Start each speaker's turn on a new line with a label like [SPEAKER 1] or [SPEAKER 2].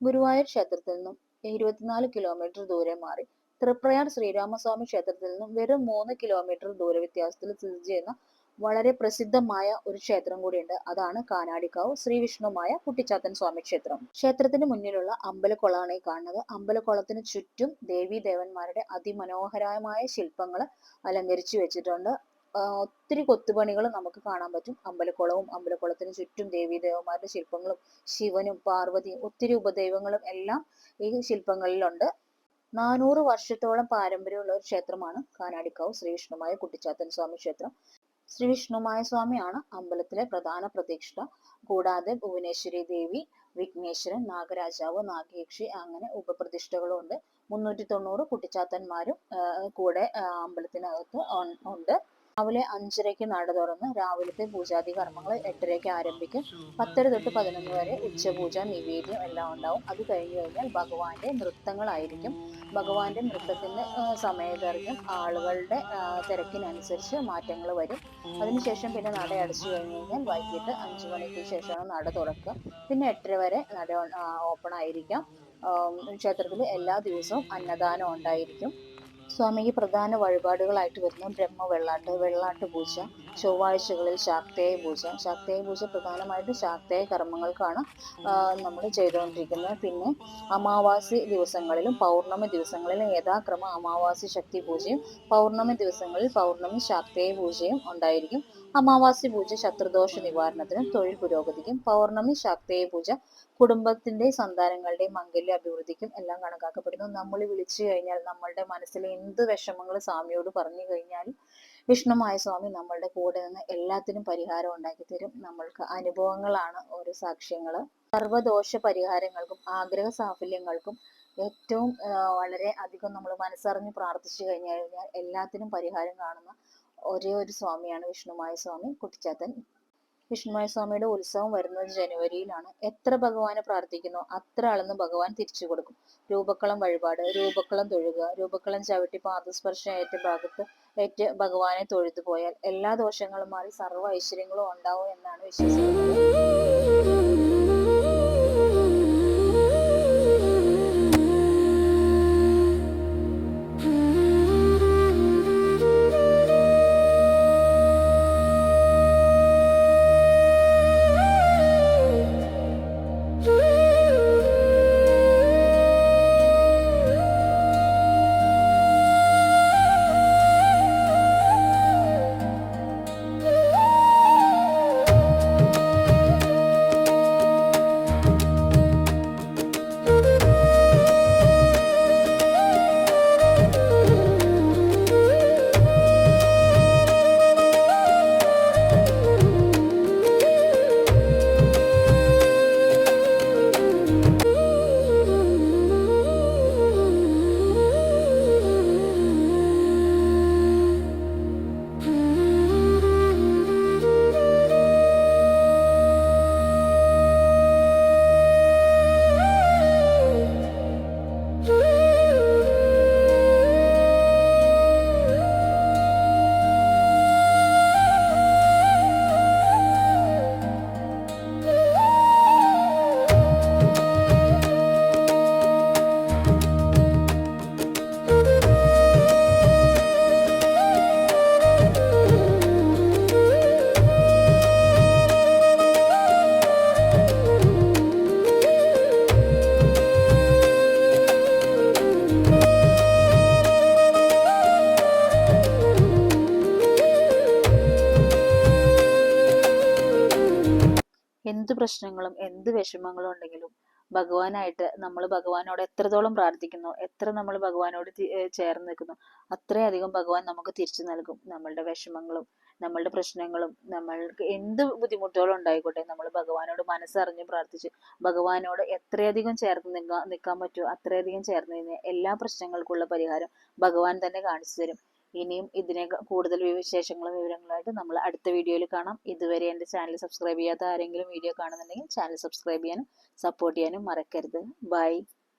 [SPEAKER 1] ഗുരുവായൂർ ക്ഷേത്രത്തിൽ നിന്നും ഇരുപത്തിനാല് കിലോമീറ്റർ ദൂരെ മാറി. തൃപ്രയാർ ശ്രീരാമസ്വാമി ക്ഷേത്രത്തിൽ നിന്നും വെറും മൂന്ന് കിലോമീറ്റർ ദൂര വ്യത്യാസത്തിൽ സ്ഥിതി ചെയ്യുന്ന വളരെ പ്രസിദ്ധമായ ഒരു ക്ഷേത്രം കൂടിയുണ്ട്. അതാണ് കാനാടിക്കാവ് ശ്രീ വിഷ്ണുമായ കുട്ടിച്ചാത്തൻ സ്വാമി ക്ഷേത്രം. ക്ഷേത്രത്തിന് മുന്നിലുള്ള അമ്പലക്കുളമാണ് ഈ കാണുന്നത്. അമ്പലക്കുളത്തിന് ചുറ്റും ദേവീദേവന്മാരുടെ അതിമനോഹരമായ ശില്പങ്ങൾ അലങ്കരിച്ചു വെച്ചിട്ടുണ്ട്. ഒത്തിരി കൊത്തുപണികൾ നമുക്ക് കാണാൻ പറ്റും. അമ്പലക്കുളവും അമ്പലക്കുളത്തിന് ചുറ്റും ദേവീദേവന്മാരുടെ ശില്പങ്ങളും ശിവനും പാർവതിയും ഒത്തിരി ഉപദൈവങ്ങളും എല്ലാം ഈ ശില്പങ്ങളിലുണ്ട്. നാനൂറ് വർഷത്തോളം പാരമ്പര്യമുള്ള ഒരു ക്ഷേത്രമാണ് കാനാടിക്കാവ് ശ്രീ വിഷ്ണുമായ കുട്ടിച്ചാത്തൻ സ്വാമി ക്ഷേത്രം. ശ്രീ വിഷ്ണുമായ സ്വാമിയാണ് അമ്പലത്തിലെ പ്രധാന പ്രതിഷ്ഠ കൂടാതെ ഭുവനേശ്വരി ദേവി വിഘ്നേശ്വരൻ നാഗരാജാവ് നാഗയക്ഷി അങ്ങനെ ഉപപ്രതിഷ്ഠകളും ഉണ്ട്. മുന്നൂറ്റി തൊണ്ണൂറ് കുട്ടിച്ചാത്തന്മാരും കൂടെ അമ്പലത്തിനകത്ത് ഉണ്ട്. രാവിലെ അഞ്ചരയ്ക്ക് നട തുറന്ന് രാവിലത്തെ പൂജാതി കർമ്മങ്ങൾ എട്ടരയ്ക്ക് ആരംഭിക്കും. പത്തര തൊട്ട് പതിനൊന്ന് വരെ ഉച്ചപൂജ നിവേദ്യം എല്ലാം ഉണ്ടാവും. അത് കഴിഞ്ഞു കഴിഞ്ഞാൽ ഭഗവാന്റെ നൃത്തങ്ങളായിരിക്കും. ഭഗവാന്റെ നൃത്തത്തിന്റെ സമയദൈർഘ്യം ആളുകളുടെ തിരക്കിനനുസരിച്ച് മാറ്റങ്ങൾ വരും. അതിനുശേഷം പിന്നെ നട അടച്ചു കഴിഞ്ഞു കഴിഞ്ഞാൽ വൈകിട്ട് അഞ്ചു മണിക്ക് ശേഷമാണ് നട തുറക്കുക. പിന്നെ എട്ടര വരെ നട ഓപ്പൺ ആയിരിക്കാം. ക്ഷേത്രത്തിൽ എല്ലാ ദിവസവും അന്നദാനം ഉണ്ടായിരിക്കും. സ്വാമിക്ക് പ്രധാന വഴിപാടുകളായിട്ട് വരുന്ന ബ്രഹ്മ വെള്ളാട്ട് വെള്ളാട്ട് പൂജ ചൊവ്വാഴ്ചകളിൽ ശാക്തേയ പൂജ. ശാക്തേയ പൂജ പ്രധാനമായിട്ടും ശാക്തേയ കർമ്മങ്ങൾക്കാണ് നമ്മൾ ചെയ്തുകൊണ്ടിരിക്കുന്നത്. പിന്നെ അമാവാസി ദിവസങ്ങളിലും പൗർണമി ദിവസങ്ങളിലും യഥാക്രമം അമാവാസി ശക്തി പൂജയും പൗർണമി ദിവസങ്ങളിൽ പൗർണമി ശാക്തേയ പൂജയും ഉണ്ടായിരിക്കും. അമാവാസി പൂജ ശത്രുദോഷ നിവാരണത്തിനും തൊഴിൽ പുരോഗതിക്കും പൗർണമി ശാക്തേയ പൂജ കുടുംബത്തിന്റെ സന്താനങ്ങളുടെയും മംഗല്യ അഭിവൃദ്ധിക്കും എല്ലാം കണക്കാക്കപ്പെടുന്നു. നമ്മൾ വിളിച്ചു കഴിഞ്ഞാൽ നമ്മളുടെ മനസ്സിലെ വിഷമങ്ങൾ സ്വാമിയോട് പറഞ്ഞു കഴിഞ്ഞാലും വിഷ്ണുമായ സ്വാമി നമ്മളുടെ കൂടെ നിന്ന് എല്ലാത്തിനും പരിഹാരം ഉണ്ടാക്കി തരും. നമ്മൾക്ക് അനുഭവങ്ങളാണ് ഓരോ സാക്ഷ്യങ്ങൾ സർവദോഷ പരിഹാരങ്ങൾക്കും ആഗ്രഹ സാഫല്യങ്ങൾക്കും ഏറ്റവും വളരെ അധികം നമ്മൾ മനസ്സറിഞ്ഞ് പ്രാർത്ഥിച്ചു കഴിഞ്ഞു കഴിഞ്ഞാൽ എല്ലാത്തിനും പരിഹാരം കാണുന്ന ഒരേ ഒരു സ്വാമിയാണ് വിഷ്ണുമായ സ്വാമി കുട്ടിച്ചാത്തൻ വിഷ്ണുമായ സ്വാമിയുടെ ഉത്സവം വരുന്നത് ജനുവരിയിലാണ്. എത്ര ഭഗവാനെ പ്രാർത്ഥിക്കുന്നു അത്ര അളന്ന് ഭഗവാൻ തിരിച്ചു കൊടുക്കും. രൂപക്കളം വഴിപാട് രൂപക്കളം തൊഴുക രൂപക്കളം ചവിട്ടി പാദസ്പർശം ഏറ്റ ഭാഗത്ത് ഏറ്റ് ഭഗവാനെ തൊഴുതു പോയാൽ എല്ലാ ദോഷങ്ങളും മാറി സർവ ഐശ്വര്യങ്ങളും ഉണ്ടാവും എന്നാണ് വിശ്വസിക്കുന്നത്. എന്ത് പ്രശ്നങ്ങളും എന്ത് വിഷമങ്ങളും ഉണ്ടെങ്കിലും ഭഗവാനായിട്ട് നമ്മൾ ഭഗവാനോട് എത്രത്തോളം പ്രാർത്ഥിക്കുന്നു എത്ര നമ്മൾ ഭഗവാനോട് ചേർന്ന് നിൽക്കുന്നു അത്രയധികം ഭഗവാൻ നമുക്ക് തിരിച്ചു നൽകും. നമ്മളുടെ വിഷമങ്ങളും നമ്മളുടെ പ്രശ്നങ്ങളും നമ്മൾക്ക് എന്ത് ബുദ്ധിമുട്ടുകളും ഉണ്ടായിക്കോട്ടെ നമ്മൾ ഭഗവാനോട് മനസ്സറിഞ്ഞ് പ്രാർത്ഥിച്ച് ഭഗവാനോട് എത്രയധികം ചേർന്ന് നിൽക്കാൻ നിൽക്കാൻ പറ്റുമോ അത്രയധികം ചേർന്ന് കഴിഞ്ഞാൽ എല്ലാ പ്രശ്നങ്ങൾക്കുള്ള പരിഹാരം ഭഗവാൻ തന്നെ കാണിച്ചു തരും. ഇനിയും ഇതിനെ കൂടുതൽ വിശേഷങ്ങളും വിവരങ്ങളായിട്ട് നമ്മൾ അടുത്ത വീഡിയോയിൽ കാണാം. ഇതുവരെ എന്റെ ചാനൽ സബ്സ്ക്രൈബ് ചെയ്യാത്ത ആരെങ്കിലും വീഡിയോ കാണുന്നുണ്ടെങ്കിൽ ചാനൽ സബ്സ്ക്രൈബ് ചെയ്യാനും സപ്പോർട്ട് ചെയ്യാനും മറക്കരുത്. ബൈ